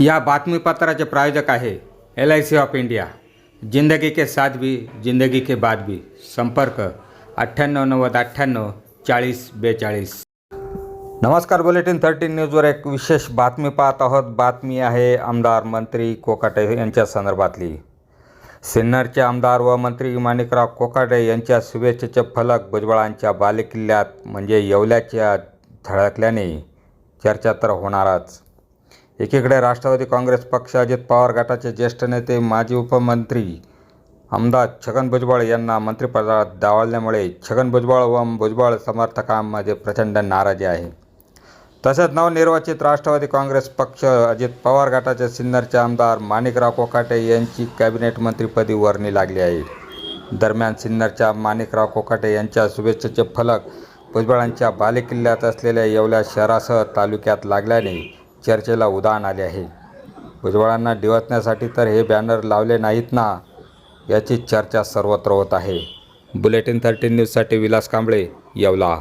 या बातमीपत्राचे प्रायोजक आहे L I C of India जिंदगी के साथ भी जिंदगी के बाद भी. संपर्क अठ्ठ्याण्णव नव्वद अठ्ठ्याण्णव चाळीस बेचाळीस. नमस्कार बुलेटिन थर्टीन न्यूजवर एक विशेष बातमी पाहत आहोत. बातमी आहे आमदार मंत्री कोकाटे यांच्या संदर्भातली. सिन्नरचे आमदार व मंत्री माणिकराव कोकाटे यांच्या शुभेच्छेचे फलक भुजबळांच्या बालेकिल्ल्यात म्हणजे येवल्याच्या धडकल्याने चर्चा तर होणारच. एकीकडे राष्ट्रवादी काँग्रेस पक्ष अजित पवार गटाचे ज्येष्ठ नेते माजी उपमंत्री आमदार छगन भुजबळ यांना मंत्रिपदात डावलल्यामुळे छगन भुजबळ व भुजबळ समर्थकांमध्ये प्रचंड नाराजी आहे. तसेच नवनिर्वाचित राष्ट्रवादी काँग्रेस पक्ष अजित पवार गटाचे सिन्नरचे आमदार माणिकराव कोकाटे यांची कॅबिनेट मंत्रीपदी वर्णी लागली आहे. दरम्यान सिन्नरच्या माणिकराव कोकाटे यांच्या शुभेच्छेचे फलक भुजबळांच्या बालेकिल्ल्यात असलेल्या येवल्या शहरासह तालुक्यात लागल्याने चर्चेला उदाहरण आले आहे. भुजबळांना डिवचण्यासाठी तर हे बॅनर लावले नाहीत ना याची चर्चा सर्वत्र होत आहे. बुलेटिन थर्टीन न्यूजसाठी विलास कांबळे येवला.